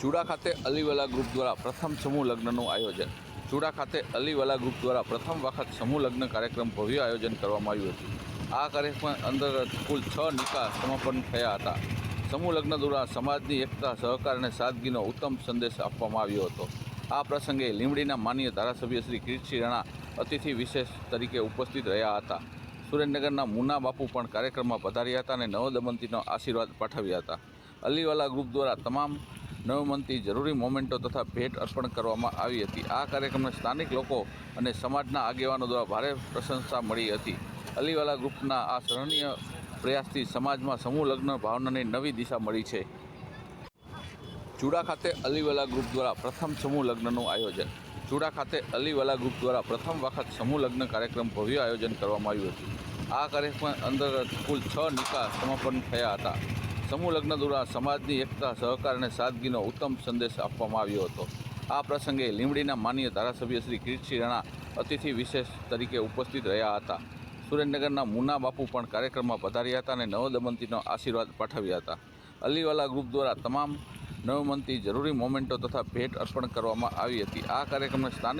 ચુડા ખાતે અલીવાલા ગ્રુપ દ્વારા પ્રથમ સમૂહ લગ્નનું આયોજન. ચુડા ખાતે અલીવાલા ગ્રુપ દ્વારા પ્રથમ વખત સમૂહ લગ્ન કાર્યક્રમ ભવ્ય આયોજન કરવામાં આવ્યું હતું. આ કાર્યક્રમ અંદર કુલ છ નિકાહ સમાપન થયા હતા. સમૂહ લગ્ન દ્વારા સમાજની એકતા, સહકાર અને સાદગીનો ઉત્તમ સંદેશ આપવામાં આવ્યો હતો. આ પ્રસંગે લીમડીના માનીય ધારાસભ્ય શ્રી કિરીટસિંહ રાણા અતિથિ વિશેષ તરીકે ઉપસ્થિત રહ્યા હતા. સુરેન્દ્રનગરના મુના બાપુ પણ કાર્યક્રમમાં પધાર્યા હતા અને નવદમંતીનો આશીર્વાદ પાઠવ્યા હતા. અલીવાલા ગ્રુપ દ્વારા તમામ નવમંતી જરૂરી મોમેન્ટો તથા ભેટ અર્પણ કરવામાં આવી હતી. આ કાર્યક્રમને સ્થાનિક લોકો અને સમાજના આગેવાનો દ્વારા ભારે પ્રશંસા મળી હતી. અલીવાલા ગ્રુપના આ સરાહનીય પ્રયાસથી સમાજમાં સમૂહ લગ્ન ભાવનાની નવી દિશા મળી છે. ચુડા ખાતે અલીવાલા ગ્રુપ દ્વારા પ્રથમ સમૂહ લગ્નનું આયોજન. ચુડા ખાતે અલીવાલા ગ્રુપ દ્વારા પ્રથમ વખત સમૂહ લગ્ન કાર્યક્રમ ભવ્ય આયોજન કરવામાં આવ્યું હતું. આ કાર્યક્રમ અંદર કુલ છ નિકાહ સમાપન થયા હતા. સમૂહ લગ્ન દ્વારા સમાજની એકતા, સહકાર અને સાદગીનો ઉત્તમ સંદેશ આપવામાં આવ્યો હતો. આ પ્રસંગે લીંબડીના માનીય ધારાસભ્ય શ્રી કિર્તસિંહ રાણા અતિથિ વિશેષ તરીકે ઉપસ્થિત રહ્યા હતા. સુરેન્દ્રનગરના મુના બાપુ પણ કાર્યક્રમમાં પધાર્યા હતા અને નવદમંતીનો આશીર્વાદ પાઠવ્યા હતા. અલીવાલા ગ્રુપ દ્વારા તમામ નવમંતી જરૂરી મોમેન્ટો તથા ભેટ અર્પણ કરવામાં આવી હતી. આ કાર્યક્રમને સ્થાનિક